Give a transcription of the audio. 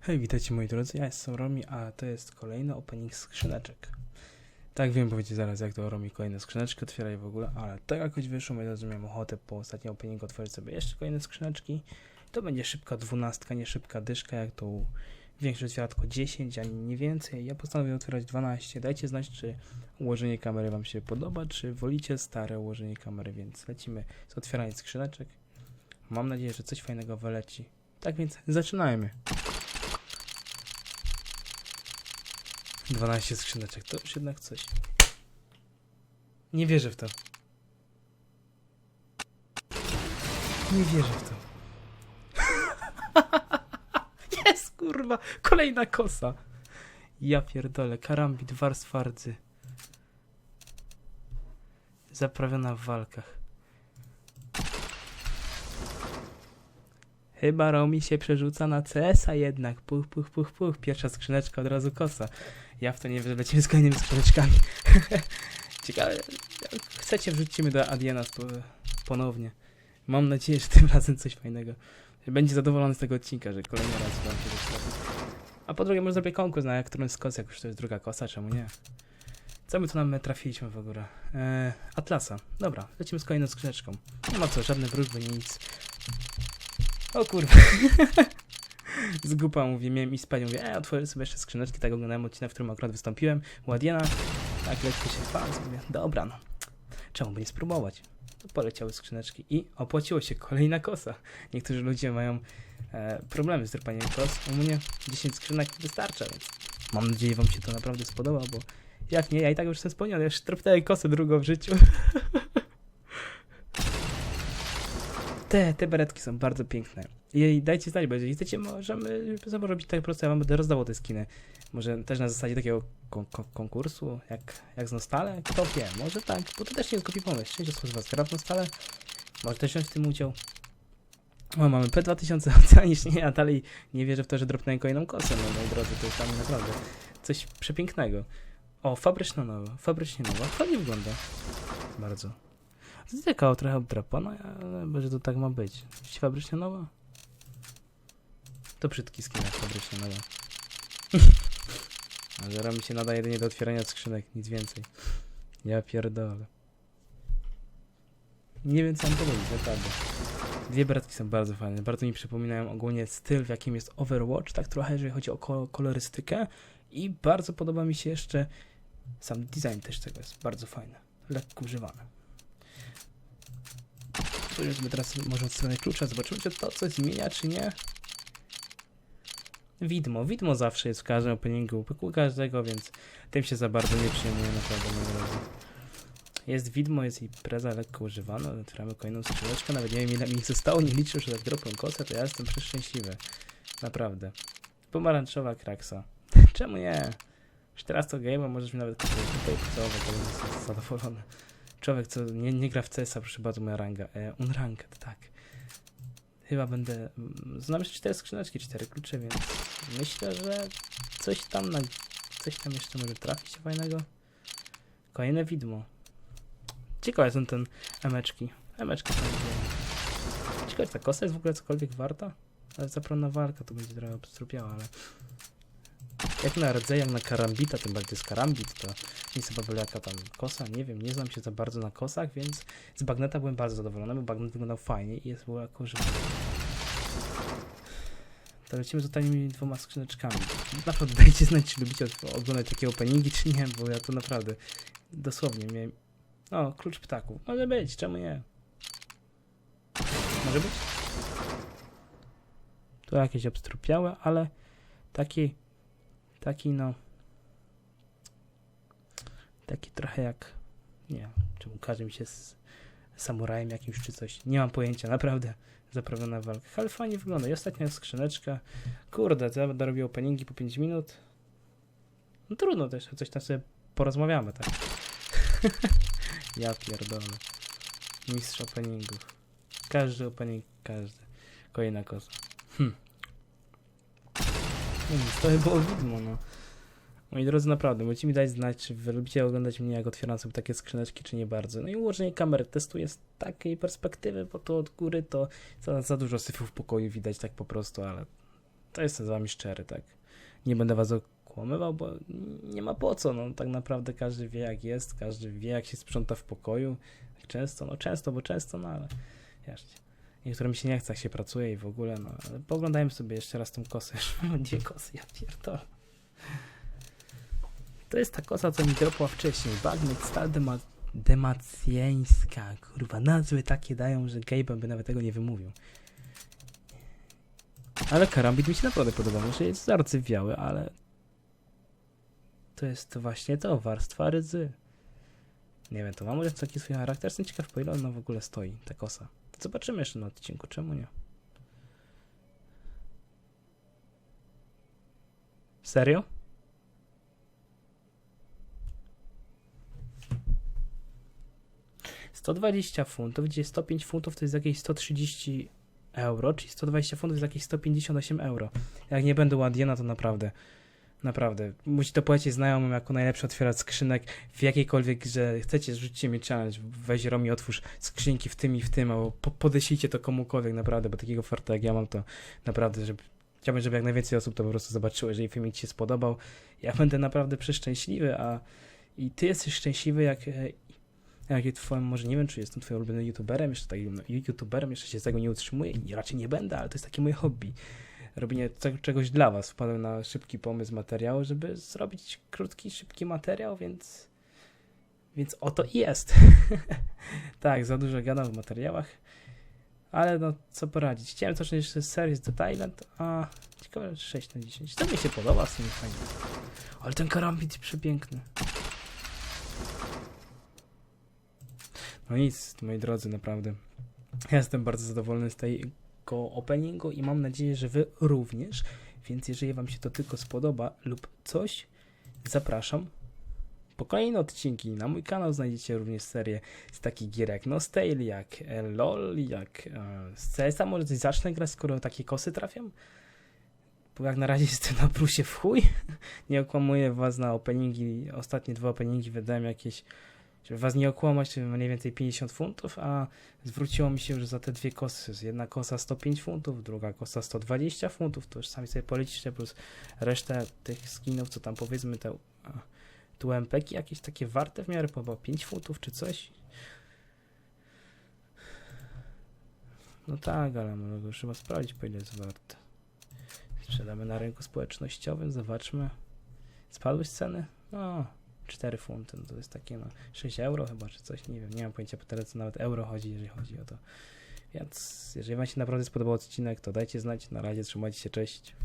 Hej, witajcie moi drodzy, ja jestem Romi, a to jest kolejny opening skrzyneczek. Tak wiem, powiecie zaraz jak to Romi kolejne skrzyneczki otwiera i w ogóle, ale tak jakoś wyszło, moi drodzy, miałem ochotę po ostatnim openingu otworzyć sobie jeszcze kolejne skrzyneczki. To będzie szybka dwunastka, nie szybka dyszka, jak to większość otwiera tylko 10, ani nie więcej. Ja postanowiłem otwierać 12. Dajcie znać, czy ułożenie kamery wam się podoba, czy wolicie stare ułożenie kamery, więc lecimy z otwieraniem skrzyneczek. Mam nadzieję, że coś fajnego wyleci. Tak więc zaczynajmy. 12 skrzyneczek, to już jednak coś. Nie wierzę w to. Nie wierzę w to. Kurwa! Kolejna kosa! Ja pierdolę, karambit warstwa rdzy. Zaprawiona w walkach. Chyba Romi się przerzuca na CS-a jednak. Puch, puch, puch, puch. Pierwsza skrzyneczka od razu kosa. Ja w to nie lecimy z kolejnymi skrzyneczkami. Ciekawe. Chcecie, wrzucimy do Adiana po, ponownie. Mam nadzieję, że tym razem coś fajnego. Będzie zadowolony z tego odcinka, że kolejny raz wam się wyświetli. A po drugie, może zrobię konkurs na którąś z kos, jak już to jest druga kosa, czemu nie? Co my tu nam trafiliśmy w ogóle? Eee, Atlasa. Dobra, lecimy z kolejną skrzyneczką. Nie ma co, żadne wróżby, nie nic. O kurwa. Z gupa mówię, miałem i spać, mówię, e, otworzę sobie jeszcze skrzyneczki, tak oglądałem odcinek, w którym akurat wystąpiłem, u Adiana, tak lekko się mówię, dobra no, czemu by nie spróbować? To poleciały skrzyneczki i opłaciło się, kolejna kosa. Niektórzy ludzie mają e, problemy z drpaniem kos, u mnie 10 skrzynek wystarcza, więc mam nadzieję wam się to naprawdę spodoba, bo jak nie, ja i tak już jestem spełniony, już drapnąłem kosę drugą w życiu. Te, te beretki są bardzo piękne. I dajcie znać, bo jeżeli chcecie, możemy sobie robić tak po prostu, ja wam będę rozdawał te skiny. Może też na zasadzie takiego kon kon konkursu, jak, jak z Nostale? Kto wie, może tak, bo to też nie głupi pomysł. Część osób z was gra w Nostale, może też wziąć w tym udział. O, mamy P2000 oceanicznie, a dalej nie wierzę w to, że dropnę kolejną kosę, no moi drodzy, to jest mnie naprawdę coś przepięknego. O, fabryczna nowa, fabrycznie nowa, fajnie wygląda. Bardzo. Zykał trochę obdrapana, ale może to tak ma być. Fabrycznie nowa? To brzydki skin jak fabrycznie nowa. A że mi się nada jedynie do otwierania skrzynek, nic więcej. Ja pierdolę. Nie wiem co mam powiedzieć, naprawdę. Dwie bratki są bardzo fajne, bardzo mi przypominają ogólnie styl, w jakim jest Overwatch, tak trochę, jeżeli chodzi o ko kolorystykę. I bardzo podoba mi się jeszcze sam design też tego jest bardzo fajny, lekko używany. Spójrzmy teraz może od strony klucza, zobaczymy czy to coś zmienia, czy nie. Widmo, widmo zawsze jest w każdym openingu, u każdego, więc tym się za bardzo nie przejmuję naprawdę, moi. Jest widmo, jest i preza lekko używana, otwieramy kolejną skrzyneczkę, nawet nie wiem ile mi zostało, nie liczę, że tak dropłem kosę, to ja jestem przeszczęśliwy. Naprawdę. Pomarańczowa kraksa. Czemu nie? Już teraz to game, możesz mi nawet kupić tutaj pocałować, to jest zadowolony. Człowiek, co nie, nie gra w CS-a, proszę bardzo, moja ranga. E, unranked, tak. Chyba będę... mm, Znam jeszcze cztery skrzyneczki, cztery klucze, więc myślę, że coś tam na... Coś tam jeszcze może trafić fajnego. Kolejne widmo. Ciekawe są ten emeczki. Emeczki są. Ciekawe, czy ta kosa jest w ogóle cokolwiek warta? Ale zaprona walka to będzie trochę obstrupiała, ale... Jak na rdze, jak na karambita, tym bardziej z karambit, to nic chyba byle jaka tam kosa, nie wiem, nie znam się za bardzo na kosach, więc z bagneta byłem bardzo zadowolony, bo bagnet wyglądał fajnie i jest jako żywy. To lecimy z ostatnimi dwoma skrzyneczkami. Naprawdę dajcie znać, czy lubicie oglądać takie openingi, czy nie, bo ja to naprawdę dosłownie miałem... O, klucz ptaków. Może być, czemu nie? Może być? Tu jakieś obstrupiałe, ale taki taki no taki trochę jak nie wiem, czemu każe mi się z samurajem jakimś czy coś, nie mam pojęcia, naprawdę zaprawiona walka, ale fajnie wygląda. I ostatnia skrzyneczka, kurde, to będę robił openingi po 5 minut. No trudno też, coś tam sobie porozmawiamy, tak? Ja pierdolę. Mistrz openingów. Każdy opening, każdy. Kolejna koza. Hm. To było widmo, no. Moi drodzy, naprawdę, możecie mi dać znać, czy wy lubicie oglądać mnie, jak otwieram sobie takie skrzyneczki, czy nie bardzo. No i ułożenie kamery testuję z takiej perspektywy, bo to od góry to za, za dużo syfu w pokoju widać tak po prostu, ale to jestem z wami szczery, tak. Nie będę was okłamywał, bo nie ma po co, no tak naprawdę każdy wie jak jest, każdy wie jak się sprząta w pokoju, jak często, no często, bo często, no ale wiesz, niektórym się nie chce, jak się pracuje i w ogóle, no ale sobie jeszcze raz tą kosę, już mam kosy, ja pierdolę. To jest ta kosa, co mi dropła wcześniej. Bagnet Stal dema Demacjeńska. Kurwa, nazwy takie dają, że Gabe by nawet tego nie wymówił. Ale karambit mi się naprawdę podoba. Może jest zardzewiały, ale... To jest właśnie to, warstwa rydzy. Nie wiem, to ma może taki swój charakter. Jestem ciekaw, po ile ona w ogóle stoi, ta kosa. Zobaczymy jeszcze na odcinku, czemu nie? Serio? Sto dwadzieścia funtów, gdzie 105 funtów to jest jakieś 130 euro, czyli 120 funtów jest jakieś 158 euro. Jak nie będę ładnie, to naprawdę, naprawdę. Musi to polecieć znajomym jako najlepszy otwierać skrzynek w jakiejkolwiek grze. Chcecie, rzućcie mi challenge, weź Romi, otwórz skrzynki w tym i w tym, albo po podeślijcie to komukolwiek, naprawdę, bo takiego farta jak ja mam, to naprawdę, żeby Chciałbym, żeby jak najwięcej osób to po prostu zobaczyło, jeżeli filmik Ci się spodobał. Ja będę naprawdę przeszczęśliwy, a i Ty jesteś szczęśliwy, jak, e, jak twoim, może nie wiem, czy jestem Twoim ulubionym youtuberem, jeszcze takim no, youtuberem, jeszcze się z tego nie utrzymuję i raczej nie będę, ale to jest takie moje hobby. Robienie czegoś dla Was. Wpadłem na szybki pomysł materiału, żeby zrobić krótki, szybki materiał, więc więc oto i jest. tak, za dużo gadam w materiałach. Ale no, co poradzić. Chciałem zacząć jeszcze z The Thailand, a ciekawe 6 na 10. To mi się podoba, w sumie fajnie. Ale ten karambit przepiękny. No nic, moi drodzy, naprawdę. Jestem bardzo zadowolony z tego openingu i mam nadzieję, że wy również. Więc jeżeli wam się to tylko spodoba lub coś, zapraszam po kolejne odcinki. Na mój kanał znajdziecie również serię z takich gier jak Nostale, jak e, LOL, jak e, z CS-a. Może coś zacznę grać, skoro takie kosy trafiam? Bo jak na razie jestem na plusie w chuj. nie okłamuję was na openingi. Ostatnie dwa openingi wydałem jakieś, żeby was nie okłamać, to mniej więcej 50 funtów, a zwróciło mi się już za te dwie kosy. Jedna kosa 105 funtów, druga kosa 120 funtów. To już sami sobie policzcie, plus resztę tych skinów, co tam powiedzmy te... tu jakieś takie warte w miarę, po chyba 5 funtów czy coś. No tak, ale może go trzeba sprawdzić, po ile jest warte. Sprzedamy na rynku społecznościowym, zobaczmy. Spadły ceny? No, 4 funty, no to jest takie no 6 euro chyba, czy coś, nie wiem, nie mam pojęcia po tyle, co nawet euro chodzi, jeżeli chodzi o to. Więc jeżeli wam się naprawdę spodobał odcinek, to dajcie znać, na razie trzymajcie się, cześć.